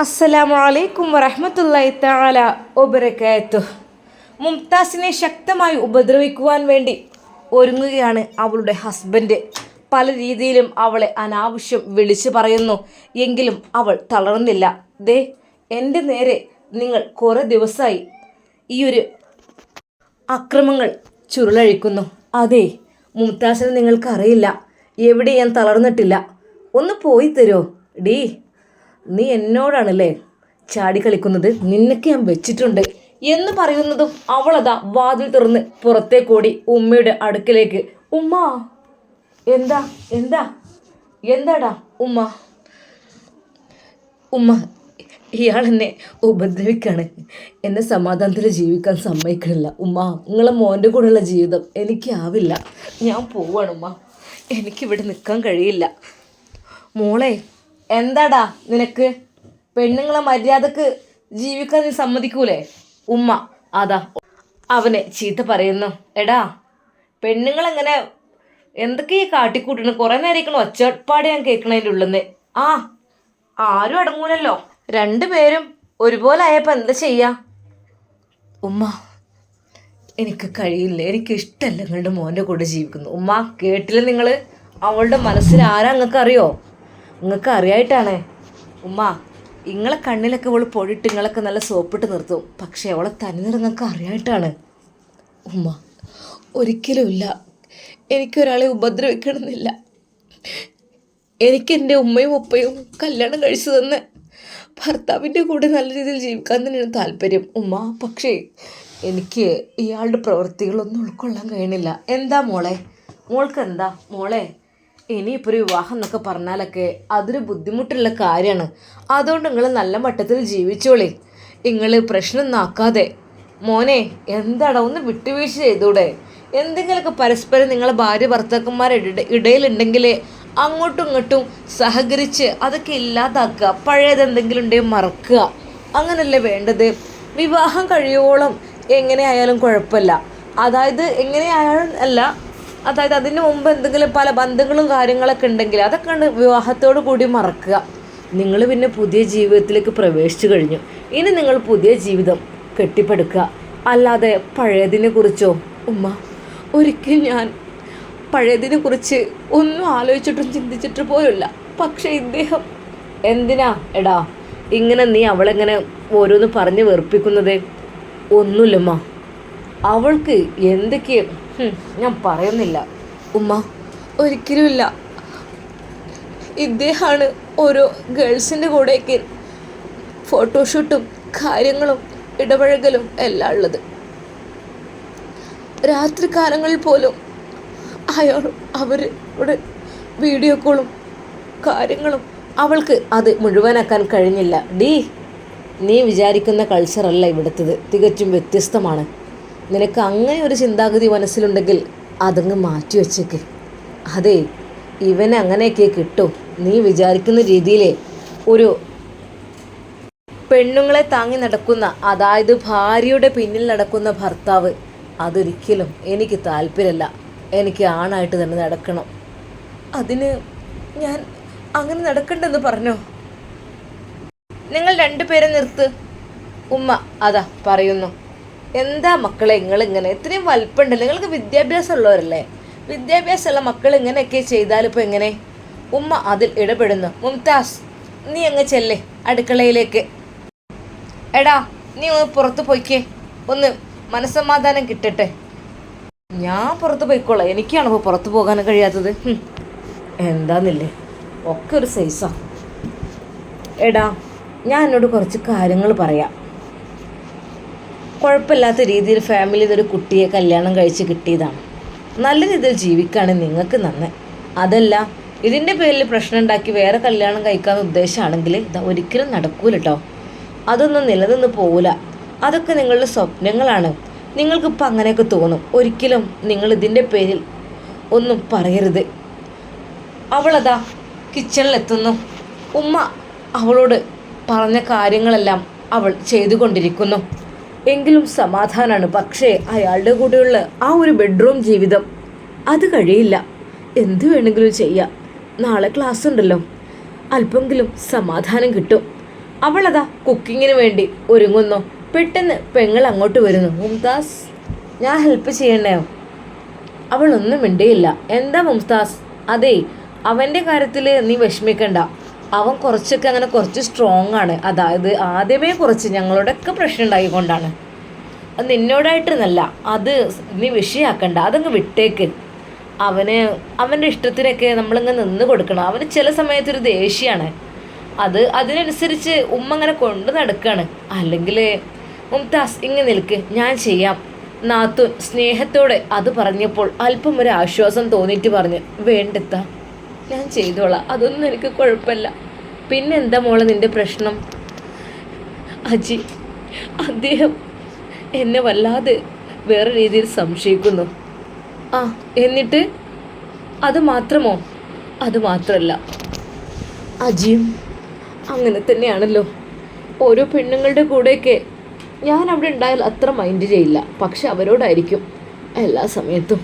അസ്സലാമു അലൈക്കും വറഹ്മത്തുള്ളാഹി തആല വബറകാതുഹു മുംതാസിനെ ശക്തമായി ഉപദ്രവിക്കുവാൻ വേണ്ടി ഒരുങ്ങുകയാണ് അവളുടെ ഹസ്ബൻഡ്. പല രീതിയിലും അവളെ അനാവശ്യം വിളിച്ചു പറയുന്നു. എങ്കിലും അവൾ തളർന്നില്ല. ദേ എന്റെ നേരെ നിങ്ങൾ കുറേ ദിവസമായി ഈ ഒരു അക്രമങ്ങൾ ചുരുളഴിക്കുന്നു. അതെ മുംതാസിനെ നിങ്ങൾക്കറിയില്ല. എവിടെ ഞാൻ തളർന്നിട്ടില്ല? ഒന്ന് പോയി തരുമോ ഡീ നീ എന്നോടാണല്ലേ ചാടി കളിക്കുന്നത്? നിന്നൊക്കെ ഞാൻ വെച്ചിട്ടുണ്ട്. എന്ന് പറയുന്നതും അവളതാ വാതിൽ തുറന്ന് പുറത്തേക്കോടി ഉമ്മയുടെ അടുക്കലേക്ക്. ഉമ്മ എന്താ എന്താ എന്താടാ ഉമ്മ? ഉമ്മ ഇയാൾ എന്നെ ഉപദ്രവിക്കാണ്. എന്നെ സമാധാനത്തിൽ ജീവിക്കാൻ സമ്മതിക്കണില്ല. ഉമ്മ നിങ്ങളെ മോന്റെ കൂടെയുള്ള ജീവിതം എനിക്കാവില്ല. ഞാൻ പോവാണ് ഉമ്മ. എനിക്കിവിടെ നിൽക്കാൻ കഴിയില്ല. മോളെ എന്താടാ നിനക്ക്? പെണ്ണുങ്ങളെ മര്യാദയ്ക്ക് ജീവിക്കാൻ നീ സമ്മതിക്കൂലേ? ഉമ്മ അതാ. അവനെ ചീത്ത പറയുന്നു. എടാ പെണ്ണുങ്ങളെങ്ങനെ എന്തൊക്കെയാ കാട്ടിക്കൂട്ടണം കുറേ നേരം ഒച്ചപ്പാട് ഞാൻ കേൾക്കണതിന്റെ ഉള്ളിന്ന്. ആ ആരും അടങ്ങൂലല്ലോ. രണ്ടുപേരും ഒരുപോലെ ആയപ്പോൾ എന്താ ചെയ്യാ? ഉമ്മ എനിക്ക് കഴിയില്ല. എനിക്ക് ഇഷ്ടമല്ല നിങ്ങളുടെ മോന്റെ കൂടെ ജീവിക്കുന്നു. ഉമ്മ കേട്ടില്ല നിങ്ങൾ അവളുടെ മനസ്സിൽ ആരാ നിങ്ങൾക്ക് അറിയോ നിങ്ങൾക്ക് അറിയായിട്ടാണേ. ഉമ്മ ഇങ്ങളെ കണ്ണിലൊക്കെ ഇവൾ പൊടിയിട്ട് ഇങ്ങളൊക്കെ നല്ല സോപ്പിട്ട് നിർത്തും. പക്ഷേ അവളെ തനി നിങ്ങൾക്ക് അറിയായിട്ടാണ്. ഉമ്മ ഒരിക്കലുമില്ല എനിക്കൊരാളെ ഉപദ്രവിക്കണമെന്നില്ല. എനിക്കെന്റെ ഉമ്മയും ഉപ്പയും കല്യാണം കഴിച്ചു തന്ന് ഭർത്താവിന്റെ കൂടെ നല്ല രീതിയിൽ ജീവിക്കാൻ തന്നെയാണ് താല്പര്യം. ഉമ്മ പക്ഷേ എനിക്ക് ഇയാളുടെ പ്രവൃത്തികളൊന്നും ഉൾക്കൊള്ളാൻ കഴിയണില്ല. എന്താ മോളെ? മോൾക്ക് എന്താ മോളെ? ഇനിയിപ്പോൾ ഒരു വിവാഹം എന്നൊക്കെ പറഞ്ഞാലൊക്കെ അതൊരു ബുദ്ധിമുട്ടുള്ള കാര്യമാണ്. അതുകൊണ്ട് നിങ്ങൾ നല്ല മട്ടത്തിൽ ജീവിച്ചോളി. നിങ്ങൾ പ്രശ്നം ആക്കാതെ മോനെ എന്താടാ ഒന്ന് വിട്ടുവീഴ്ച ചെയ്തൂടെ? എന്തെങ്കിലുമൊക്കെ പരസ്പരം നിങ്ങളെ ഭാര്യ ഭർത്താക്കന്മാരുടെ ഇടയിലുണ്ടെങ്കിൽ അങ്ങോട്ടും ഇങ്ങോട്ടും സഹകരിച്ച് അതൊക്കെ ഇല്ലാതാക്കുക. പഴയതെന്തെങ്കിലും ഉണ്ടെങ്കിൽ മറക്കുക. അങ്ങനല്ലേ വേണ്ടത്? വിവാഹം കഴിയോളം എങ്ങനെയായാലും കുഴപ്പമില്ല. അതായത് എങ്ങനെയായാലും അല്ല അതായത് അതിന് മുമ്പ് എന്തെങ്കിലും പല ബന്ധങ്ങളും കാര്യങ്ങളൊക്കെ ഉണ്ടെങ്കിൽ അതൊക്കെയാണ് വിവാഹത്തോട് കൂടി മറക്കുക. നിങ്ങൾ പിന്നെ പുതിയ ജീവിതത്തിലേക്ക് പ്രവേശിച്ചു കഴിഞ്ഞു. ഇനി നിങ്ങൾ പുതിയ ജീവിതം കെട്ടിപ്പടുക്കുക. അല്ലാതെ പഴയതിനെ കുറിച്ചോ? ഉമ്മ ഒരിക്കൽ ഞാൻ പഴയതിനെ കുറിച്ച് ഒന്നും ആലോചിച്ചിട്ടും ചിന്തിച്ചിട്ട് പോലുമില്ല. പക്ഷേ ഇദ്ദേഹം എന്തിനാ എടാ? ഇങ്ങനെ നീ അവളെങ്ങനെ ഓരോന്ന് പറഞ്ഞ് വെറുപ്പിക്കുന്നത്? ഒന്നുമില്ലമ്മ. അവൾക്ക് എന്തൊക്കെയോ ഞാൻ പറയുന്നില്ല. ഉമ്മ ഒരിക്കലുമില്ല. ഇദ്ദേഹമാണ് ഓരോ ഗേൾസിന്റെ കൂടെയൊക്കെ ഫോട്ടോഷൂട്ടും കാര്യങ്ങളും ഇടപഴകലും എല്ലാം ഉള്ളത്. രാത്രി കാലങ്ങളിൽ പോലും അയാൾ അവരുടെ വീഡിയോ കോളും കാര്യങ്ങളും അവൾക്ക് അത് മുഴുവനാക്കാൻ കഴിഞ്ഞില്ല. ഡീ നീ വിചാരിക്കുന്ന കൾച്ചറല്ല ഇവിടുത്തത്. തികച്ചും വ്യത്യസ്തമാണ്. നിനക്ക് അങ്ങനെ ഒരു ചിന്താഗതി മനസ്സിലുണ്ടെങ്കിൽ അതങ്ങ് മാറ്റി വച്ചേക്ക്. അതെ ഇവനെ അങ്ങനെയൊക്കെ കിട്ടും. നീ വിചാരിക്കുന്ന രീതിയിലെ ഒരു പെണ്ണുങ്ങളെ താങ്ങി നടക്കുന്ന അതായത് ഭാര്യയുടെ പിന്നിൽ നടക്കുന്ന ഭർത്താവ് അതൊരിക്കലും എനിക്ക് താല്പര്യമല്ല. എനിക്ക് ആണായിട്ട് തന്നെ നടക്കണം. അതിന് ഞാൻ അങ്ങനെ നടക്കണ്ടെന്ന് പറഞ്ഞോ? നിങ്ങൾ രണ്ടുപേരെ നിർത്ത്. ഉമ്മ അതാ പറയുന്നു. എന്താ മക്കളെ നിങ്ങൾ ഇങ്ങനെ ഇത്രയും വലിപ്പമുണ്ടല്ലോ നിങ്ങൾക്ക് വിദ്യാഭ്യാസം ഉള്ളവരല്ലേ വിദ്യാഭ്യാസമുള്ള മക്കൾ ഇങ്ങനെയൊക്കെ ചെയ്താൽ ഇപ്പോൾ എങ്ങനെ? ഉമ്മ അതിൽ ഇടപെടുന്നു. മുംതാസ് നീ അങ്ങ് ചെല്ലേ. അടുക്കളയിലേക്ക്. എടാ നീ ഒന്ന് പുറത്ത് പോയിക്കേ. ഒന്ന് മനസ്സമാധാനം കിട്ടട്ടെ. ഞാൻ പുറത്ത് പോയിക്കോളാം. എനിക്കാണ് ഇപ്പോൾ പുറത്ത് പോകാൻ കഴിയാത്തത്. എന്താന്നില്ലേ? ഒക്കെ ഒരു സൈസാ. എടാ ഞാൻ എന്നോട് കുറച്ച് കാര്യങ്ങൾ പറയാം. കുഴപ്പമില്ലാത്ത രീതിയിൽ ഫാമിലിയിൽ ഒരു കുട്ടിയെ കല്യാണം കഴിച്ച് കിട്ടിയതാണ്. നല്ല രീതിയിൽ ജീവിക്കുകയാണ് നിങ്ങൾക്ക് നന്ന്. അതല്ല ഇതിന്റെ പേരിൽ പ്രശ്നം ഉണ്ടാക്കി വേറെ കല്യാണം കഴിക്കാൻ ഉദ്ദേശമാണെങ്കിൽ ഇത് ഒരിക്കലും നടക്കൂല കേട്ടോ അതൊന്നും നിലനിന്ന് പോവില്ല അതൊക്കെ നിങ്ങളുടെ സ്വപ്നങ്ങളാണ്. നിങ്ങൾക്കിപ്പോൾ അങ്ങനെയൊക്കെ തോന്നും. ഒരിക്കലും നിങ്ങൾ ഇതിന്റെ പേരിൽ ഒന്നും പറയരുത്. അവളതാ കിച്ചണിലെത്തുന്നു ഉമ്മ അവളോട് പറഞ്ഞ കാര്യങ്ങളെല്ലാം അവൾ ചെയ്തുകൊണ്ടിരിക്കുന്നു. എങ്കിലും സമാധാനമാണ് പക്ഷേ അയാളുടെ കൂടെയുള്ള ആ ഒരു ബെഡ്റൂം ജീവിതം അത് കഴിയില്ല. എന്ത് വേണമെങ്കിലും ചെയ്യാം. നാളെ ക്ലാസ് ഉണ്ടല്ലോ. അല്പമെങ്കിലും സമാധാനം കിട്ടും. അവളതാ കുക്കിങ്ങിന് വേണ്ടി ഒരുങ്ങുന്നു. പെട്ടെന്ന് പെങ്ങൾ അങ്ങോട്ട് വരുന്നു. മുംതാസ് ഞാൻ ഹെൽപ്പ് ചെയ്യണേ. അവളൊന്നും മിണ്ടിയില്ല. എന്താ മുംതാസ്? അതെ അവന്റെ കാര്യത്തിൽ നീ വിഷമിക്കണ്ട. അവൻ കുറച്ചൊക്കെ അങ്ങനെ കുറച്ച് സ്ട്രോങ് ആണ്. അതായത് ആദ്യമേ കുറച്ച് ഞങ്ങളോടൊക്കെ പ്രശ്നം ഉണ്ടായിക്കൊണ്ടാണ്. അത് നിന്നോടായിട്ടെന്നല്ല അത് നീ വിഷയാക്കണ്ട അതങ്ങ് വിട്ടേക്ക്. അവന് അവന്റെ ഇഷ്ടത്തിനൊക്കെ നമ്മളിങ്ങ് നിന്ന് കൊടുക്കണം. അവന് ചില സമയത്തൊരു ദേഷ്യമാണ്. അത് അതിനനുസരിച്ച് ഉമ്മ അങ്ങനെ കൊണ്ട് നടക്കുകയാണ് അല്ലെങ്കിൽ മുംതാസ് ഇങ്ങനെ നിൽക്ക് ഞാൻ ചെയ്യാം. നാത്തു സ്നേഹത്തോടെ അത് പറഞ്ഞപ്പോൾ അല്പം ഒരു ആശ്വാസം തോന്നിയിട്ട് പറഞ്ഞു വേണ്ടെത്താ. ഞാൻ ചെയ്തോളാം. അതൊന്നും എനിക്ക് കുഴപ്പമില്ല. പിന്നെന്താ മോളെ നിന്റെ പ്രശ്നം? അജി അദ്ദേഹം എന്നെ വല്ലാതെ വേറെ രീതിയിൽ സംശയിക്കുന്നു. ആ എന്നിട്ട്? അത് മാത്രമോ? അത് മാത്രമല്ല അജിയും അങ്ങനെ തന്നെയാണല്ലോ. ഓരോ പെണ്ണുങ്ങളുടെ കൂടെയൊക്കെ ഞാൻ അവിടെ ഉണ്ടായാൽ അത്ര മൈൻഡ് ചെയ്യില്ല. പക്ഷെ അവരോടായിരിക്കും എല്ലാ സമയത്തും.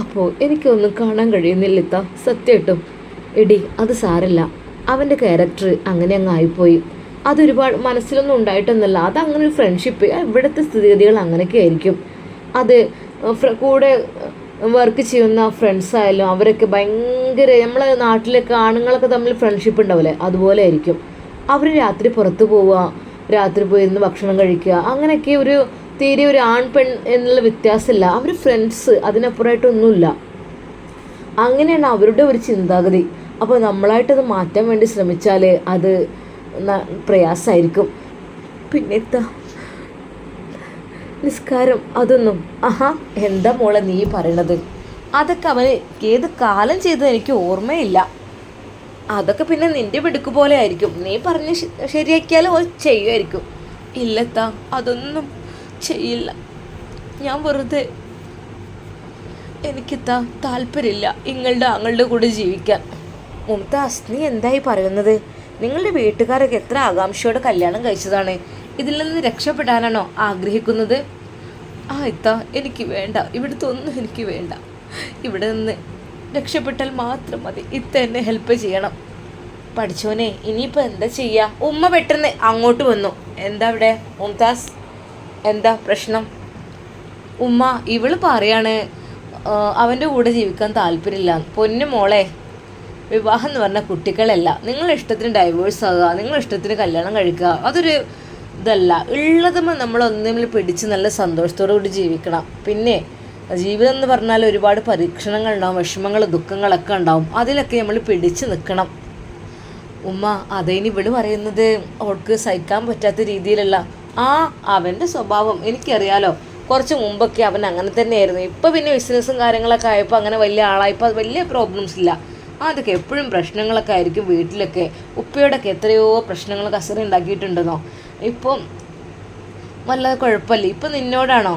അപ്പോൾ എനിക്കൊന്നും കാണാൻ കഴിയുന്നില്ല ഇത്ത. സത്യമായിട്ടും എടി അത് സാരല്ല. അവന്റെ ക്യാരക്ടർ അങ്ങനെ അങ്ങ് ആയിപ്പോയി. അതൊരുപാട് മനസ്സിലൊന്നും ഉണ്ടായിട്ടൊന്നുമല്ല. അങ്ങനെ ഒരു ഫ്രണ്ട്ഷിപ്പ് ഇവിടുത്തെ സ്ഥിതിഗതികൾ അങ്ങനെയൊക്കെ ആയിരിക്കും. അത് കൂടെ വർക്ക് ചെയ്യുന്ന ഫ്രണ്ട്സ് ആയാലും അവരൊക്കെ ഭയങ്കര നമ്മളെ നാട്ടിലൊക്കെ ആണുങ്ങളൊക്കെ തമ്മിൽ ഫ്രണ്ട്ഷിപ്പ് ഉണ്ടാവില്ലേ? അതുപോലെ ആയിരിക്കും. അവർ രാത്രി പുറത്ത് പോവുക രാത്രി പോയി ഇരുന്ന് ഭക്ഷണം കഴിക്കുക അങ്ങനെയൊക്കെ ഒരു തീരെ ഒരു ആൺ പെൺ എന്നുള്ള വ്യത്യാസമില്ല. അവർ ഫ്രണ്ട്സ് അതിനപ്പുറമായിട്ടൊന്നുമില്ല. അങ്ങനെയാണ് അവരുടെ ഒരു ചിന്താഗതി. അപ്പോൾ നമ്മളായിട്ടത് മാറ്റാൻ വേണ്ടി ശ്രമിച്ചാൽ അത് പ്രയാസമായിരിക്കും പിന്നെ എന്താ നിസ്കാരം അതൊന്നും. ആഹാ എന്താ മോളെ നീ പറയണത്? അതൊക്കെ അവന് ഏത് കാലം ചെയ്തത് എനിക്ക് ഓർമ്മയില്ല. അതൊക്കെ പിന്നെ നിന്റെ പിടുക്ക് പോലെ ആയിരിക്കും. നീ പറഞ്ഞ് ശരിയാക്കിയാലും അത് ചെയ്യുമായിരിക്കും ഇല്ലത്താ അതൊന്നും ചെയ്യില്ല. ഞാൻ വെറുതെ എനിക്കിത്താ താല്പര്യമില്ല നിങ്ങളുടെ അങ്ങളുടെ കൂടെ ജീവിക്കാൻ. മുംതാസ് നീ എന്തായി പറയുന്നത്? നിങ്ങളുടെ വീട്ടുകാരൊക്കെ എത്ര ആകാംക്ഷയോടെ കല്യാണം കഴിച്ചതാണ്. ഇതിൽ നിന്ന് രക്ഷപ്പെടാനാണോ ആഗ്രഹിക്കുന്നത്? ആ ഇത്ത എനിക്ക് വേണ്ട. ഇവിടുത്തെ ഒന്നും എനിക്ക് വേണ്ട. ഇവിടെ നിന്ന് രക്ഷപ്പെട്ടാൽ മാത്രം മതി. ഇത്ത എന്നെ ഹെൽപ്പ് ചെയ്യണം. പഠിച്ചോനെ ഇനിയിപ്പോൾ എന്താ ചെയ്യുക ഉമ്മ പെട്ടെന്ന് അങ്ങോട്ട് വന്നു. എന്താ ഇവിടെ മുംതാസ് എന്താ പ്രശ്നം? ഉമ്മ ഇവൾ പറയാണ് അവന്റെ കൂടെ ജീവിക്കാൻ താല്പര്യമില്ല. പൊന്നു മോളെ വിവാഹം എന്ന് പറഞ്ഞാൽ കുട്ടികളല്ല. നിങ്ങളുടെ ഇഷ്ടത്തിന് ഡൈവേഴ്സ് ആകുക നിങ്ങളുടെ ഇഷ്ടത്തിന് കല്യാണം കഴിക്കുക അതൊരു ഇതല്ല. ഉള്ളതുമ്പോൾ നമ്മൾ ഒന്നിൽ പിടിച്ച് നല്ല സന്തോഷത്തോടു കൂടി ജീവിക്കണം. പിന്നെ ജീവിതം എന്ന് പറഞ്ഞാൽ ഒരുപാട് പരീക്ഷണങ്ങൾ ഉണ്ടാവും വിഷമങ്ങൾ ദുഃഖങ്ങളൊക്കെ ഉണ്ടാവും. അതിലൊക്കെ നമ്മൾ പിടിച്ച് നിൽക്കണം. ഉമ്മ അതേനി ഇവിടെ പറയുന്നത്. അവൾക്ക് സഹിക്കാൻ പറ്റാത്ത രീതിയിലല്ല. ആ അവന്റെ സ്വഭാവം. എനിക്കറിയാലോ കുറച്ച് മുമ്പൊക്കെ അവൻ അങ്ങനെ തന്നെയായിരുന്നു. ഇപ്പം പിന്നെ ബിസിനസ്സും കാര്യങ്ങളൊക്കെ ആയപ്പോൾ അങ്ങനെ വലിയ ആളായപ്പോൾ അത് വലിയ പ്രോബ്ലംസ് ഇല്ല. അതൊക്കെ എപ്പോഴും പ്രശ്നങ്ങളൊക്കെ ആയിരിക്കും വീട്ടിലൊക്കെ. ഉപ്പയോടൊക്കെ എത്രയോ പ്രശ്നങ്ങൾ കസറി ഉണ്ടാക്കിയിട്ടുണ്ടെന്നോ. ഇപ്പം വല്ലാതെ കുഴപ്പമില്ല. ഇപ്പം നിന്നോടാണോ?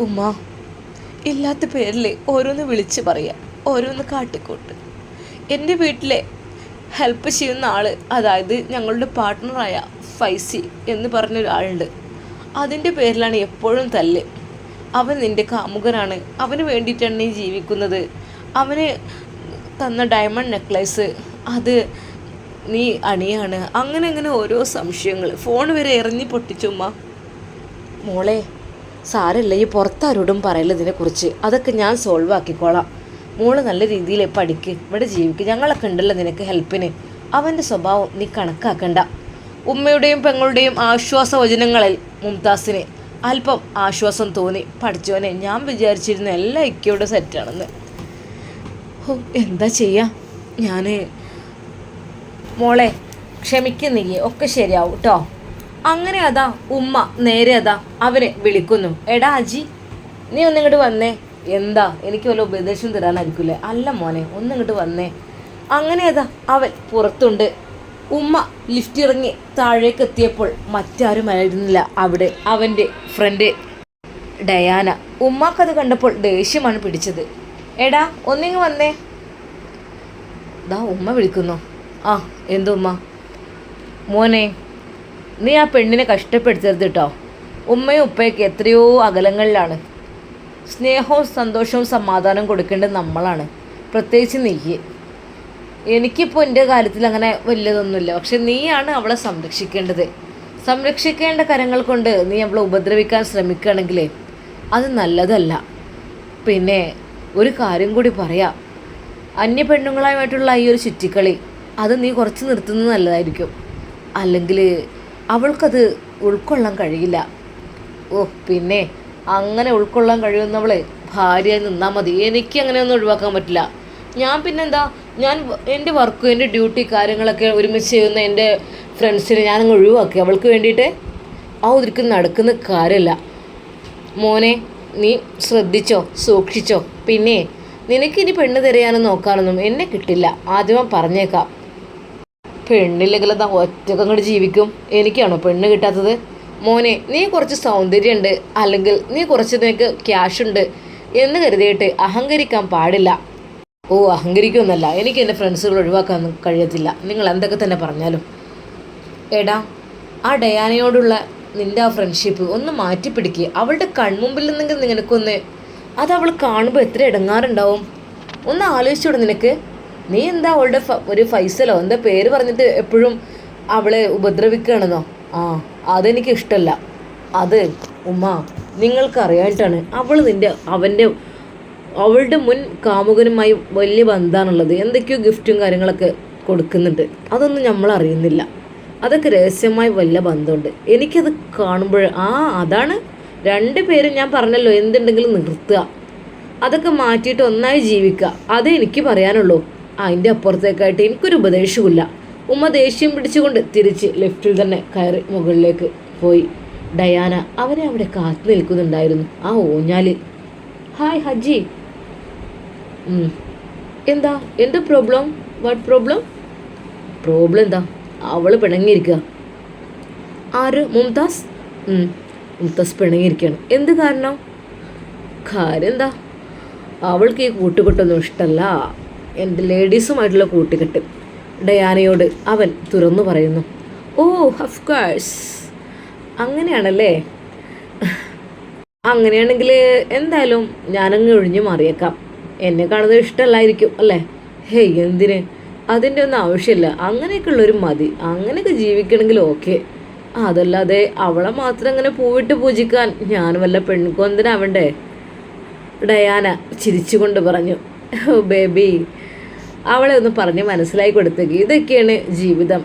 ഉമ്മ ഇല്ലാത്ത പേരിൽ ഓരോന്ന് വിളിച്ച് പറയുക ഓരോന്ന് കാട്ടിക്കൂട്ട്. എന്റെ വീട്ടിലെ ഹെൽപ്പ് ചെയ്യുന്ന ആൾ അതായത് ഞങ്ങളുടെ പാർട്ട്ണറായ ഫൈസി എന്ന് പറഞ്ഞൊരാളുണ്ട്. അതിന്റെ പേരിലാണ് എപ്പോഴും തല്ല്. അവൻ നിന്റെ കാമുകനാണ്. അവന് വേണ്ടിയിട്ടാണ് നീ ജീവിക്കുന്നത്. അവന് തന്ന ഡയമണ്ട് നെക്ലേസ് അത് നീ അണിയാണ്. അങ്ങനെ അങ്ങനെ ഓരോ സംശയങ്ങൾ ഫോൺ വരെ എറിഞ്ഞ് പൊട്ടിച്ചുമ്മ മോളെ സാരല്ല ഈ പുറത്താരോടും പറയല്ല ഇതിനെക്കുറിച്ച്. അതൊക്കെ ഞാൻ സോൾവ് ആക്കിക്കോളാം. മോൾ നല്ല രീതിയിൽ പഠിക്ക്. ഇവിടെ ജീവിക്ക്. ഞങ്ങളൊക്കെ ഉണ്ടല്ലോ നിനക്ക് ഹെൽപ്പിന് അവന്റെ സ്വഭാവം നീ കണക്കാക്കണ്ട. ഉമ്മയുടെയും പെങ്ങളുടെയും ആശ്വാസ വചനങ്ങളിൽ മുംതാസിന് അല്പം ആശ്വാസം തോന്നി. പഠിച്ചോനെ ഞാൻ വിചാരിച്ചിരുന്ന എല്ലാ ഇക്കയോടെ സെറ്റാണെന്ന് ഓ എന്താ ചെയ്യാ? ഞാൻ മോളെ ക്ഷമിക്കുന്നീ ഒക്കെ ശരിയാവും കേട്ടോ അങ്ങനെ അതാ ഉമ്മ നേരെ അതാ അവനെ വിളിക്കുന്നു. എടാ അജി നീ ഒന്നിങ്ങോട്ട് വന്നേ. എന്താ? എനിക്ക് വല്ല ഉപദേശം തരാനായിരിക്കില്ലേ? അല്ല മോനെ ഒന്നിങ്ങോട്ട് വന്നേ. അങ്ങനെ അതാ അവൻ പുറത്തുണ്ട്. ഉമ്മ ലിഫ്റ്റ് ഇറങ്ങി താഴേക്ക് എത്തിയപ്പോൾ മറ്റാരും ആയിരുന്നില്ല. അവിടെ അവന്റെ ഫ്രണ്ട് ഡയാന. ഉമ്മാക്കത് കണ്ടപ്പോൾ ദേഷ്യമാണ് പിടിച്ചത്. എടാ ഒന്നിങ്ങ് വന്നേ. ദാ ഉമ്മ വിളിക്കുന്നു. ആ എന്തോ ഉമ്മ? മോനെ നീ ആ പെണ്ണിനെ കഷ്ടപ്പെടുത്തരുത് കേട്ടോ ഉമ്മയും ഉപ്പയൊക്കെ എത്രയോ അകലങ്ങളിലാണ്. സ്നേഹവും സന്തോഷവും സമാധാനവും കൊടുക്കേണ്ടത് നമ്മളാണ്. പ്രത്യേകിച്ച് നീ എനിക്കിപ്പോൾ എന്റെ കാര്യത്തിൽ അങ്ങനെ വലിയതൊന്നുമില്ല പക്ഷെ നീയാണ് അവളെ സംരക്ഷിക്കേണ്ടത്. സംരക്ഷിക്കേണ്ട കരങ്ങൾ കൊണ്ട് നീ അവളെ ഉപദ്രവിക്കാൻ ശ്രമിക്കുകയാണെങ്കിൽ അത് നല്ലതല്ല. പിന്നെ ഒരു കാര്യം കൂടി പറയാം. അന്യ പെണ്ണുങ്ങളുമായിട്ടുള്ള ഈ ഒരു ചുറ്റിക്കളി അത് നീ കുറച്ച് നിർത്തുന്നത് നല്ലതായിരിക്കും. അല്ലെങ്കിൽ അവൾക്കത് ഉൾക്കൊള്ളാൻ കഴിയില്ല. ഓ പിന്നെ അങ്ങനെ ഉൾക്കൊള്ളാൻ കഴിയുന്നവളെ ഭാര്യയായി നിന്നാൽ മതി. എനിക്ക് അങ്ങനെയൊന്നും ഒഴിവാക്കാൻ പറ്റില്ല. ഞാൻ പിന്നെന്താ ഞാൻ എന്റെ വർക്ക് എന്റെ ഡ്യൂട്ടി കാര്യങ്ങളൊക്കെ ഒരുമിച്ച് ചെയ്യുന്ന എന്റെ ഫ്രണ്ട്സിനെ ഞാനങ്ങ് ഒഴിവാക്കി. അവൾക്ക് വേണ്ടിയിട്ട് ആ ഒരിക്കലും നടക്കുന്ന കാര്യമല്ല മോനെ നീ ശ്രദ്ധിച്ചോ സൂക്ഷിച്ചോ. പിന്നെ നിനക്കിനി പെണ്ണ് തിരയാനും നോക്കാനൊന്നും എന്നെ കിട്ടില്ല. ആദ്യമേ പറഞ്ഞേക്കാം. പെണ്ണില്ലെങ്കിൽ എന്താ ഒറ്റയ്ക്ക് അങ്ങോട്ട് ജീവിക്കും? എനിക്കാണോ പെണ്ണ് കിട്ടാത്തത്? മോനെ നീ കുറച്ച് സൗന്ദര്യമുണ്ട് അല്ലെങ്കിൽ നീ കുറച്ച് നിനക്ക് ക്യാഷ് ഉണ്ട് എന്ന് കരുതിയിട്ട് അഹങ്കരിക്കാൻ പാടില്ല. ഓ അഹങ്കരിക്കുമെന്നല്ല. എനിക്ക് എന്റെ ഫ്രണ്ട്സുകൾ ഒഴിവാക്കാൻ കഴിയത്തില്ല. നിങ്ങൾ എന്തൊക്കെ തന്നെ പറഞ്ഞാലും. എടാ ആ ഡയാനയോടുള്ള നിന്റെ ആ ഫ്രണ്ട്ഷിപ്പ് ഒന്ന് മാറ്റി പിടിക്കുക അവളുടെ കൺമുമ്പിൽ നിന്നെങ്കിൽ നിനക്കൊന്ന് അത് അവൾ കാണുമ്പോൾ എത്ര ഇടങ്ങാറുണ്ടാവും. ഒന്ന് ആലോചിച്ചോട് നിനക്ക്. നീ എന്താ അവളുടെ ഒരു ഫൈസലോ? എന്താ പേര് പറഞ്ഞിട്ട് എപ്പോഴും അവളെ ഉപദ്രവിക്കുകയാണെന്നോ? ആ അതെനിക്ക് ഇഷ്ടമല്ല അത് ഉമ്മ നിങ്ങൾക്ക് അറിയായിട്ടാണ് അവൾ നിന്റെ അവന്റെ അവളുടെ മുൻ കാമുകനുമായി വലിയ ബന്ധമാണുള്ളത് എന്തൊക്കെയോ ഗിഫ്റ്റും കാര്യങ്ങളൊക്കെ കൊടുക്കുന്നുണ്ട്. അതൊന്നും നമ്മൾ അറിയുന്നില്ല. അതൊക്കെ രഹസ്യമായി വലിയ ബന്ധമുണ്ട്. എനിക്കത് കാണുമ്പോൾ ആ അതാണ്. രണ്ട് പേരും ഞാൻ പറഞ്ഞല്ലോ എന്തുണ്ടെങ്കിലും നിർത്തുക. അതൊക്കെ മാറ്റിയിട്ട് ഒന്നായി ജീവിക്കുക. അതേ എനിക്ക് പറയാനുള്ളൂ. അതിന്റെ അപ്പുറത്തേക്കായിട്ട് എനിക്കൊരു ഉപദേശവുമില്ല. ഉമ്മ ദേഷ്യം പിടിച്ചുകൊണ്ട് തിരിച്ച് ലിഫ്റ്റിൽ തന്നെ കയറി മുകളിലേക്ക് പോയി. ഡയാന അവരെ അവിടെ കാത്തു നിൽക്കുന്നുണ്ടായിരുന്നു. ആ ഊഞ്ഞാലിൽ ഹായ് ഹജ്ജി. ഉം. എന്താ? എന്താ പ്രോബ്ലം വാട്ട് പ്രോബ്ലം പ്രോബ്ലം എന്താ? അവൾ പിണങ്ങിയിരിക്കുക ആര്? മുംതാസ്? മുംതാസ് പിണങ്ങിയിരിക്കുകയാണ് എന്ത് കാരണം? കാര്യം എന്താ? അവൾക്ക് ഈ കൂട്ടുകെട്ടൊന്നും ഇഷ്ടമല്ല എന്റെ ലേഡീസുമായിട്ടുള്ള കൂട്ടുകെട്ട്. ഡയാനയോട് അവൻ തുറന്നു പറയുന്നു. ഓ ഹഫ് കോഴ്സ് അങ്ങനെയാണല്ലേ? അങ്ങനെയാണെങ്കിൽ എന്തായാലും ഞാനങ്ങ് ഒഴിഞ്ഞു മാറിയേക്കാം. എന്നെ കാണുന്നത് ഇഷ്ടമല്ലായിരിക്കും അല്ലേ? ഹേയ് എന്തിന്? അതിന്റെ ഒന്നും ആവശ്യമില്ല. അങ്ങനെയൊക്കെ ഉള്ളൊരു മതി. അങ്ങനെയൊക്കെ ജീവിക്കണമെങ്കിൽ ഓക്കെ. അതല്ലാതെ അവളെ മാത്രം അങ്ങനെ പൂവിട്ട് പൂജിക്കാൻ ഞാൻ വല്ല പെൺകൊന്തനാവണ്ടേ? ഡയാന ചിരിച്ചുകൊണ്ട് പറഞ്ഞു. ബേബി. അവളെ ഒന്ന് പറഞ്ഞ് മനസ്സിലാക്കി കൊടുത്തേക്ക്. ഇതൊക്കെയാണ് ജീവിതം.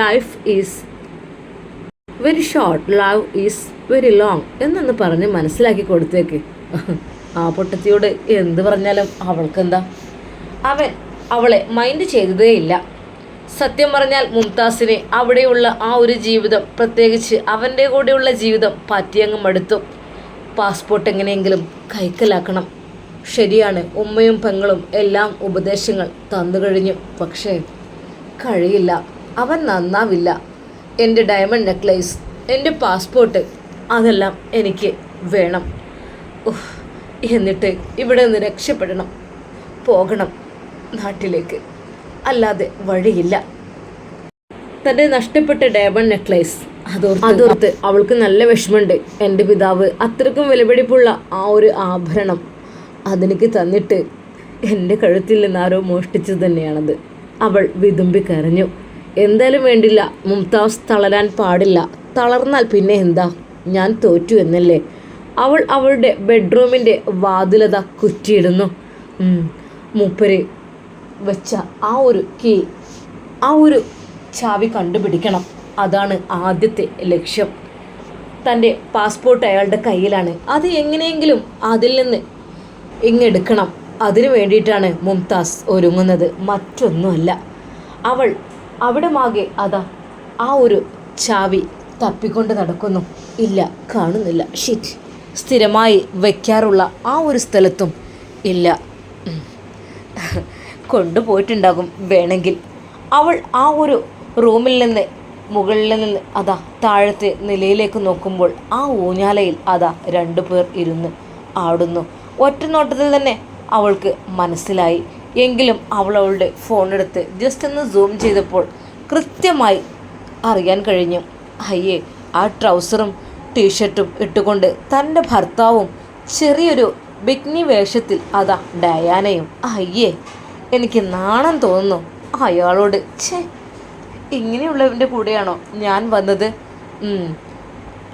Life is very short love is very long എന്നൊന്ന് പറഞ്ഞ് മനസ്സിലാക്കി കൊടുത്തേക്ക്. ആ പൊട്ടത്തിയോട് എന്ത് പറഞ്ഞാലും അവൾക്കെന്താ? അവൻ അവളെ മൈൻഡ് ചെയ്തതേയില്ല സത്യം പറഞ്ഞാൽ മുംതാസിന് അവിടെയുള്ള ആ ഒരു ജീവിതം പ്രത്യേകിച്ച് അവന്റെ കൂടെയുള്ള ജീവിതം പറ്റിയങ്ങ് മടുത്തു. പാസ്പോർട്ട് എങ്ങനെയെങ്കിലും കൈക്കലാക്കണം. ശരിയാണ് ഉമ്മയും പെങ്ങളും എല്ലാം ഉപദേശങ്ങൾ തന്നു കഴിഞ്ഞു. പക്ഷേ കഴിയില്ല. അവൻ നന്നാവില്ല. എന്റെ ഡയമണ്ട് നെക്ലേസ് എന്റെ പാസ്പോർട്ട് അതെല്ലാം എനിക്ക് വേണം. എന്നിട്ട് ഇവിടെ നിന്ന് രക്ഷപ്പെടണം. പോകണം നാട്ടിലേക്ക്. അല്ലാതെ വഴിയില്ല. തന്റെ നഷ്ടപ്പെട്ട ഡേബൺ നെക്ലേസ് അതോർത്ത് അതോർത്ത് അവൾക്ക് നല്ല വിഷമമുണ്ട്. എന്റെ പിതാവ് അത്രക്കും വിലപിടിപ്പുള്ള ആ ഒരു ആഭരണം അതെനിക്ക് തന്നിട്ട് എന്റെ കഴുത്തിൽ നിന്ന് ആരോ മോഷ്ടിച്ചത് തന്നെയാണത്. അവൾ വിതുമ്പി കരഞ്ഞു. എന്തായാലും വേണ്ടില്ല. മുംതാസ് തളരാൻ പാടില്ല. തളർന്നാൽ പിന്നെ എന്താ? ഞാൻ തോറ്റു എന്നല്ലേ? അവൾ അവളുടെ ബെഡ്റൂമിന്റെ വാതിലത കുറ്റിയിടുന്നു. മൂപ്പര് വെച്ച ആ ഒരു കീ ആ ഒരു ചാവി കണ്ടുപിടിക്കണം. അതാണ് ആദ്യത്തെ ലക്ഷ്യം. തന്റെ പാസ്പോർട്ട് അയാളുടെ കയ്യിലാണ്. അത് എങ്ങനെയെങ്കിലും അതിൽ നിന്ന് ഇങ്ങെടുക്കണം. അതിനു വേണ്ടിയിട്ടാണ് മുംതാസ് ഒരുങ്ങുന്നത്. മറ്റൊന്നുമല്ല. അവൾ അവിടെ മാകെ അതാ ആ ഒരു ചാവി തപ്പിക്കൊണ്ട് നടക്കുന്നു. ഇല്ല കാണുന്നില്ല. ഷിറ്റ് സ്ഥിരമായി വയ്ക്കാറുള്ള ആ ഒരു സ്ഥലത്തും ഇല്ല. കൊണ്ടുപോയിട്ടുണ്ടാകും വേണമെങ്കിൽ. അവൾ ആ ഒരു റൂമിൽ നിന്ന് മുകളിൽ നിന്ന് അതാ താഴത്തെ നിലയിലേക്ക് നോക്കുമ്പോൾ ആ ഊഞ്ഞാലയിൽ അതാ രണ്ടു പേർ ഇരുന്ന് ആടുന്നു. ഒറ്റ നോട്ടത്തിൽ തന്നെ അവൾക്ക് മനസ്സിലായി. എങ്കിലും അവൾ അവളുടെ ഫോണെടുത്ത് ജസ്റ്റ് ഒന്ന് സൂം ചെയ്തപ്പോൾ കൃത്യമായി അറിയാൻ കഴിഞ്ഞു. അയ്യേ ആ ട്രൗസറും ടീഷർട്ടും ഇട്ടുകൊണ്ട് തന്റെ ഭർത്താവും ചെറിയൊരു ബിഗ്നി വേഷത്തിൽ അതാ ഡയാനയും അയ്യേ എനിക്ക് നാണം തോന്നുന്നു അയാളോട്. ഛേ ഇങ്ങനെയുള്ളവന്റെ കൂടെയാണോ ഞാൻ വന്നത്?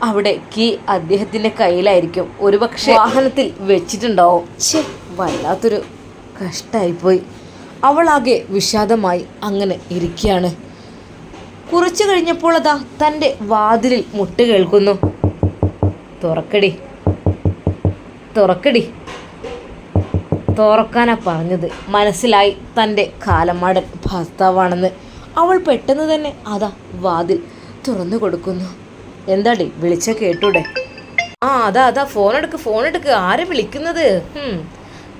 അവിടെ കീ അദ്ദേഹത്തിന്റെ കയ്യിലായിരിക്കും. ഒരുപക്ഷെ വാഹനത്തിൽ വെച്ചിട്ടുണ്ടാവും. ഛേ വല്ലാത്തൊരു കഷ്ടായിപ്പോയി. അവളാകെ വിഷാദമായി അങ്ങനെ ഇരിക്കുകയാണ്. കുറച്ചു കഴിഞ്ഞപ്പോൾ അതാ തന്റെ വാതിലിൽ മുട്ട് കേൾക്കുന്നു. തുറക്കടി. തുറക്കടി. തുറക്കാനാ പറഞ്ഞത്. മനസ്സിലായി തന്റെ കാലമാടൻ ഭർത്താവാണെന്ന്. അവൾ പെട്ടെന്ന് തന്നെ അതാ വാതിൽ തുറന്നു കൊടുക്കുന്നു. എന്താടി വിളിച്ച കേട്ടൂടെ? ആ അതാ അതാ ഫോൺ എടുക്ക് ഫോൺ എടുക്ക് ആരെ വിളിക്കുന്നത്?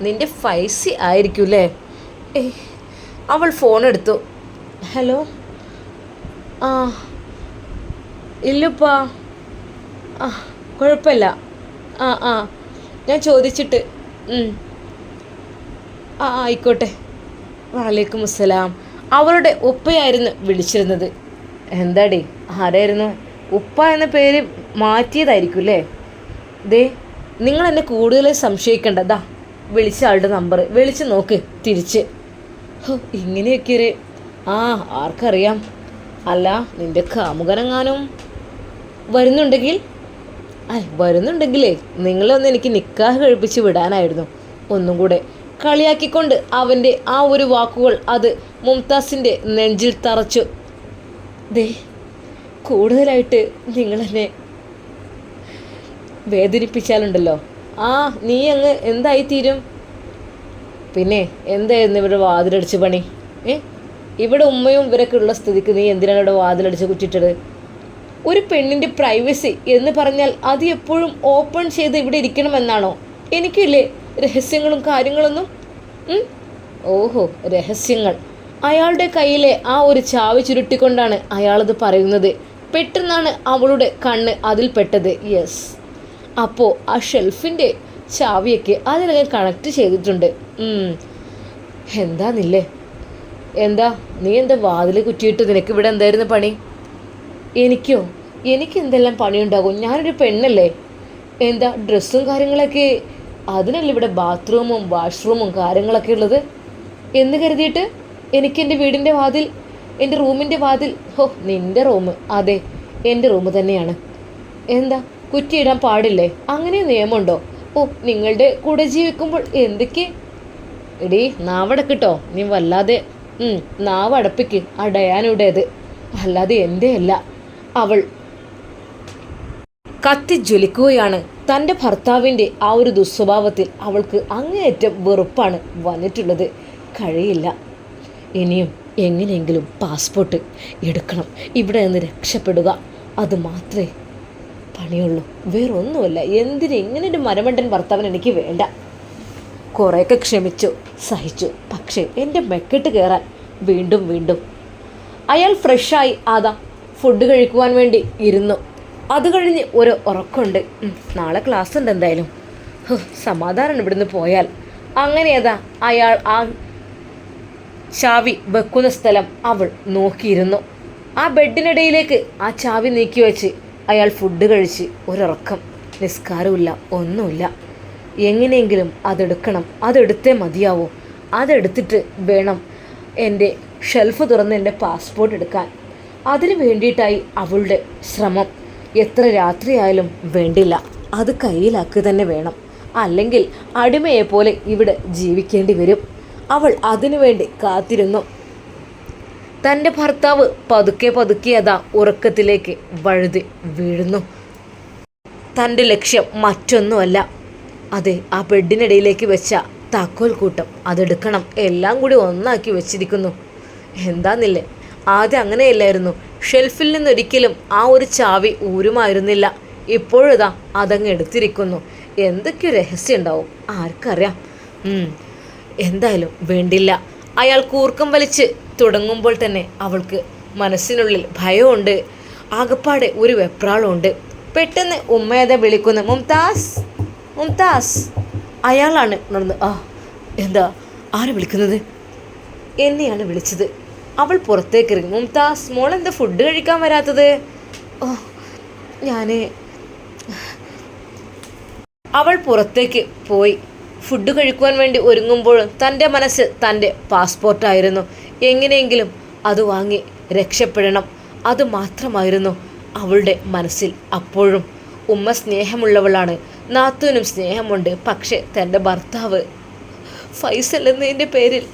നിന്റെ ഫൈസി ആയിരിക്കും അല്ലേ അവൾ ഫോൺ എടുത്തു ഹലോ? ആ ഇല്ലപ്പാ. ആ കുഴപ്പമില്ല. ആ ആ. ഞാൻ ചോദിച്ചിട്ട്. ആ ആയിക്കോട്ടെ. വാലേക്കും അസ്സലാം. അവരുടെ ഉപ്പയായിരുന്നു വിളിച്ചിരുന്നത്. എന്താടി? ആരായിരുന്നു? ഉപ്പ എന്ന പേര് മാറ്റിയതായിരിക്കും അല്ലേ ദേ നിങ്ങൾ എന്നെ കൂടുതൽ സംശയിക്കേണ്ടതാ വിളിച്ച ആളുടെ നമ്പർ വിളിച്ച് നോക്ക് തിരിച്ച്. ഇങ്ങനെയൊക്കെ ഒരു ആ ആർക്കറിയാം. അല്ല നിന്റെ കാമുകനെങ്ങാനും വരുന്നുണ്ടെങ്കിൽ ഐ വരുന്നുണ്ടെങ്കിലേ നിങ്ങളൊന്ന് എനിക്ക് നിക്കാഹ് കഴിപ്പിച്ച് വിടാനായിരുന്നു. ഒന്നും കൂടെ കളിയാക്കിക്കൊണ്ട് അവന്റെ ആ ഒരു വാക്കുകൾ അത് മുംതാസിന്റെ നെഞ്ചിൽ തറച്ചു. ദേ കൂടുതലായിട്ട് നിങ്ങളെന്നെ വേദനിപ്പിച്ചാലുണ്ടല്ലോ. ആ നീ അങ്ങ് എന്തായി തീരും പിന്നെ എന്തായിരുന്നു ഇവിടെ വാതിലടിച്ച് പണി? ഏ? ഇവിടെ ഉമ്മയും ഇവരൊക്കെ ഉള്ള സ്ഥിതിക്ക് നീ എന്തിനാണ് ഇവിടെ വാതിലടിച്ച് കുറ്റിട്ടത്? ഒരു പെണ്ണിന്റെ പ്രൈവസി എന്ന് പറഞ്ഞാൽ അത് എപ്പോഴും ഓപ്പൺ ചെയ്ത് ഇവിടെ ഇരിക്കണമെന്നാണോ? എനിക്കില്ലേ രഹസ്യങ്ങളും കാര്യങ്ങളൊന്നും? ഓഹോ രഹസ്യങ്ങൾ. അയാളുടെ കയ്യിലെ ആ ഒരു ചാവ് ചുരുട്ടിക്കൊണ്ടാണ് അയാളത് പറയുന്നത്. പെട്ടെന്നാണ് അവളുടെ കണ്ണ് അതിൽ പെട്ടത്. യെസ് അപ്പോൾ ആ ഷെൽഫിന്റെ ചാവിയൊക്കെ അതിനകം കണക്ട് ചെയ്തിട്ടുണ്ട്. എന്താന്നില്ലേ എന്താ നീ എന്താ വാതിൽ കുറ്റിയിട്ട് നിനക്ക് ഇവിടെ എന്തായിരുന്നു പണി? എനിക്കോ? എനിക്ക് എന്തെല്ലാം പണിയുണ്ടാകും? ഞാനൊരു പെണ്ണല്ലേ? എന്താ ഡ്രസ്സും കാര്യങ്ങളൊക്കെ? അതിനല്ലേ ഇവിടെ ബാത്റൂമും വാഷ്റൂമും കാര്യങ്ങളൊക്കെ ഉള്ളത്? എന്ന് കരുതിയിട്ട് എനിക്ക് എന്റെ വീടിന്റെ വാതിൽ എന്റെ റൂമിന്റെ വാതിൽ ഹോ നിന്റെ റൂം. അതെ എന്റെ റൂം തന്നെയാണ്. എന്താ കുറ്റിയിടാൻ പാടില്ലേ? അങ്ങനെ നിയമമുണ്ടോ? ഓ നിങ്ങളുടെ കൂടെ ജീവിക്കുമ്പോൾ എന്തൊക്കെ? എടീ നാവടക്കിട്ടോ? നീ വല്ലാതെ ഉം, നാവ് അടപ്പിക്ക് ആ ഡയാനുടേത്. അല്ലാതെ എന്റെ അല്ല അവൾ. കത്തിജ്വലിക്കുകയാണ്. തന്റെ ഭർത്താവിന്റെ ആ ഒരു ദുസ്വഭാവത്തിൽ അവൾക്ക് അങ്ങേയറ്റം വെറുപ്പാണ് വന്നിട്ടുള്ളത്. കഴിയില്ല. ഇനിയും എങ്ങനെയെങ്കിലും പാസ്പോർട്ട് എടുക്കണം. ഇവിടെ നിന്ന് രക്ഷപ്പെടുക. അത് മാത്രമേ പണിയുള്ളൂ. വേറൊന്നുമല്ല. എന്തിന് എങ്ങനെ ഒരു മരമണ്ടൻ ഭർത്താവിന് എനിക്ക് വേണ്ട. കുറേയൊക്കെ ക്ഷമിച്ചു സഹിച്ചു. പക്ഷേ എന്റെ മെക്കെട്ട് കയറാൻ വീണ്ടും വീണ്ടും അയാൾ ഫ്രഷായി അതാ ഫുഡ് കഴിക്കുവാൻ വേണ്ടി ഇരുന്നു. അത് കഴിഞ്ഞ് ഒരു ഉറക്കമുണ്ട്. നാളെ ക്ലാസ് ഉണ്ട് എന്തായാലും. സമാധാനം ഇവിടുന്ന് പോയാൽ. അങ്ങനെയതാ അയാൾ ആ ചാവി വെക്കുന്ന സ്ഥലം അവൾ നോക്കിയിരുന്നു. ആ ബെഡിനിടയിലേക്ക് ആ ചാവി നീക്കി വെച്ച് അയാൾ ഫുഡ് കഴിച്ച് ഒരുറക്കം. നിസ്കാരമില്ല ഒന്നുമില്ല. എങ്ങനെയെങ്കിലും അതെടുക്കണം അതെടുത്തേ മതിയാവൂ. അതെടുത്തിട്ട് വേണം എന്റെ ഷെൽഫ് തുറന്ന് എന്റെ പാസ്പോർട്ട് എടുക്കാൻ. അതിനു വേണ്ടിയിട്ടായി അവളുടെ ശ്രമം. എത്ര രാത്രിയായാലും വേണ്ടില്ല. അത് കയ്യിലാക്കുക തന്നെ വേണം. അല്ലെങ്കിൽ അടിമയെപ്പോലെ ഇവിടെ ജീവിക്കേണ്ടി വരും. അവൾ അതിനുവേണ്ടി കാത്തിരുന്നു. തന്റെ ഭർത്താവ് പതുക്കെ പതുക്കെ അതാ ഉറക്കത്തിലേക്ക് വഴുതി വീഴുന്നു. തന്റെ ലക്ഷ്യം മറ്റൊന്നുമല്ല. അതെ ആ ബെഡിനിടയിലേക്ക് വെച്ച താക്കോൽ കൂട്ടം അതെടുക്കണം. എല്ലാം കൂടി ഒന്നാക്കി വെച്ചിരിക്കുന്നു. എന്താന്നില്ലേ ആദ്യം അങ്ങനെയല്ലായിരുന്നു. ഷെൽഫിൽ നിന്നൊരിക്കലും ആ ഒരു ചാവി ഊരുമായിരുന്നില്ല. ഇപ്പോഴിതാ അതങ്ങ് എടുത്തിരിക്കുന്നു. എന്തൊക്കെ രഹസ്യം ഉണ്ടാവും? ആർക്കറിയാം. എന്തായാലും വേണ്ടില്ല. അയാൾ കൂർക്കം വലിച്ച് തുടങ്ങുമ്പോൾ തന്നെ അവൾക്ക് മനസ്സിനുള്ളിൽ ഭയമുണ്ട്. ആകപ്പാടെ ഒരു വെപ്രാളമുണ്ട്. പെട്ടെന്ന് ഉമ്മയത വിളിക്കുന്നു മുംതാസ് മുംതാസ്. അയാളാണ് നടന്ന് ആ എന്താ? ആര് വിളിക്കുന്നത്? എന്നെയാണ് വിളിച്ചത്. അവൾ പുറത്തേക്ക് ഇറങ്ങി മുംതാസ് മോൾ എന്താ ഫുഡ് കഴിക്കാൻ വരാത്തത്? ഓ ഞാൻ അവൾ പുറത്തേക്ക് പോയി. ഫുഡ് കഴിക്കുവാൻ വേണ്ടി ഒരുങ്ങുമ്പോഴും തന്റെ മനസ്സ് തന്റെ പാസ്പോർട്ടായിരുന്നു എങ്ങനെയെങ്കിലും അത് വാങ്ങി രക്ഷപ്പെടണം. അത് മാത്രമായിരുന്നു അവളുടെ മനസ്സിൽ അപ്പോഴും. ഉമ്മ സ്നേഹമുള്ളവളാണ്. നാത്തൂനും സ്നേഹമുണ്ട്. പക്ഷേ തന്റെ ഭർത്താവ് ഫൈസൽ എന്നതിന്റെ പേരിൽ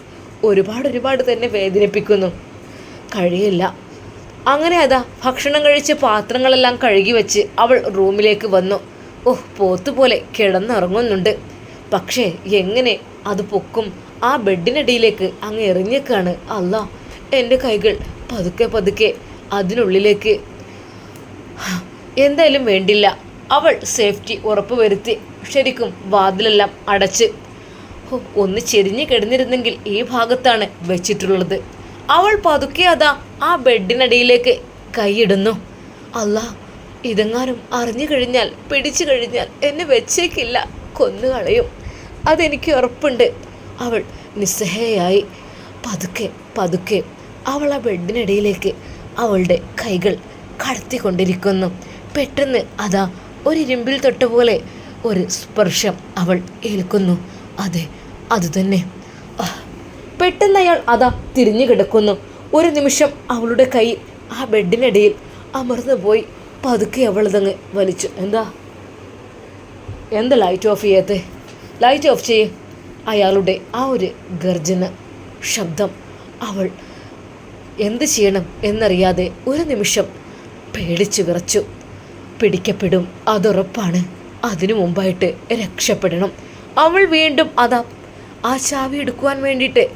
ഒരുപാട് ഒരുപാട് തന്നെ വേദനിപ്പിക്കുന്നു. കഴിയില്ല. അങ്ങനെ അതാ ഭക്ഷണം കഴിച്ച് പാത്രങ്ങളെല്ലാം കഴുകി വെച്ച് അവൾ റൂമിലേക്ക് വന്നു. ഓഹ് പോത്തുപോലെ കിടന്നുറങ്ങുന്നുണ്ട്. പക്ഷേ എങ്ങനെ അത് പൊക്കും? ആ ബെഡിനടിയിലേക്ക് അങ്ങ് എറിഞ്ഞേക്കാണ്. അല്ല എന്റെ കൈകൾ പതുക്കെ പതുക്കെ അതിനുള്ളിലേക്ക്. എന്തായാലും വേണ്ടില്ല. അവൾ സേഫ്റ്റി ഉറപ്പുവരുത്തി ശരിക്കും വാതിലെല്ലാം അടച്ച് ഒന്ന് ചെരിഞ്ഞു കിടന്നിരുന്നെങ്കിൽ ഈ ഭാഗത്താണ് വെച്ചിട്ടുള്ളത്. അവൾ പതുക്കെ അതാ ആ ബെഡിനടിയിലേക്ക് കൈയിടുന്നു. അല്ല ഇതെങ്ങാനും അറിഞ്ഞു കഴിഞ്ഞാൽ പിടിച്ചു കഴിഞ്ഞാൽ എന്നെ വെച്ചേക്കില്ല കൊന്നുകളയും അതെനിക്ക് ഉറപ്പുണ്ട്. അവൾ നിസ്സഹയായി. പതുക്കെ പതുക്കെ അവൾ ആ ബെഡിനടിയിലേക്ക് അവളുടെ കൈകൾ കടത്തിക്കൊണ്ടിരിക്കുന്നു. പെട്ടെന്ന് അതാ ഒരു ഇരുമ്പിൽ തൊട്ടുപോലെ ഒരു സ്പർശം അവൾ ഏൽക്കുന്നു. അതെ അതുതന്നെ. പെട്ടെന്ന് അയാൾ അതാ തിരിഞ്ഞു കിടക്കുന്നു. ഒരു നിമിഷം അവളുടെ കൈ ആ ബെഡിനിടയിൽ അമർന്നു പോയി. പതുക്കെ അവളതങ്ങ് വലിച്ചു. എന്താ? എന്താ ലൈറ്റ് ഓഫ് ചെയ്യാത്ത? ലൈറ്റ് ഓഫ് ചെയ്യേ. അയാളുടെ ആ ഒരു ഗർജന ശബ്ദം അവൾ എന്ത് ചെയ്യണം എന്നറിയാതെ ഒരു നിമിഷം പേടിച്ചു വിറച്ചു. പിടിക്കപ്പെടും അതുറപ്പാണ്. അതിനു മുമ്പായിട്ട് രക്ഷപ്പെടണം. അവൾ വീണ്ടും അതാ ആ ചാവി എടുക്കുവാൻ വേണ്ടിയിട്ട്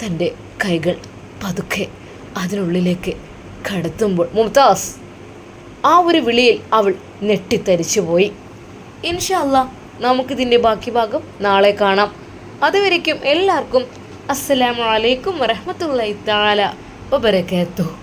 തന്റെ കൈകൾ പതുക്കെ അതിനുള്ളിലേക്ക് കടത്തുമ്പോൾ മുംതാസ് ആ ഒരു വിളിയിൽ അവൾ ഞെട്ടിത്തരിച്ചു പോയി. ഇൻഷല്ല നമുക്കിതിന്റെ ബാക്കി ഭാഗം നാളെ കാണാം. അതുവരയ്ക്കും എല്ലാവർക്കും അസ്സലാമലൈക്കും വറഹ്മത്തുള്ളാഹി തആല വബറകാതുഹു.